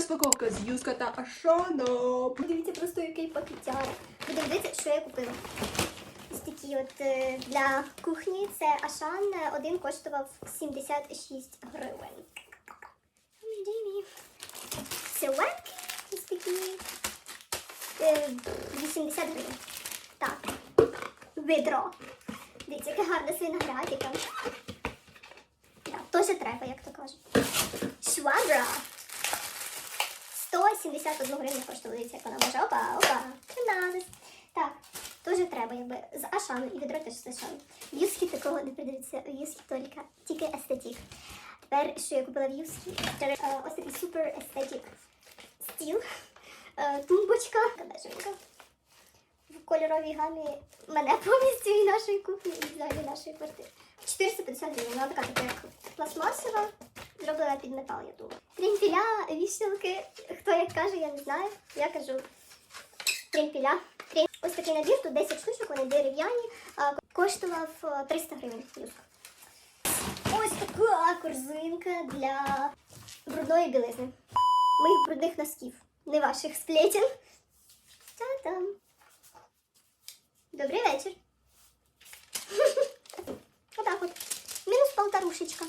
Розпаковка з Юска та Ашана. Подивіться просто який пакетяр. Буде дивитися, що я купила. Ось такі от е, для кухні. Це Ашан. е, Один коштував 76 гривень. Силуетки ось такі. е, 80 гривень. Так. Відро. Дивіться, яке гарне з виноградиком. Так, теж треба, як то кажуть. 171 гривню коштує, дивіться, як вона може. Опа, опа, чиназис. Так, теж треба, якби з Ашану і відро теж з Ашану. Юскі такого не придивиться, в Юскі тільки, тільки естетик. Тепер, що я купила в Юскі, е, ось такий супер естетик стіл, е, тумбочка, бежевенька. В кольоровій гамі мене повністю і нашої кухні, і взагалі нашої квартири. 450 гривень, вона така типу, як пластмасова, зроблена під метал, я думаю. Трімпіля, вішалки, хто як каже, я не знаю. Я кажу трімпіля. Трім- Ось такий набір, тут 10 штучок, вони дерев'яні, коштував е, 300 гривень. плюс. Ось така корзинка для брудної білизни. Моїх брудних носків, не ваших сплетен. Та-дам. Добрий вечір. Отак от. Мінус полторушечка.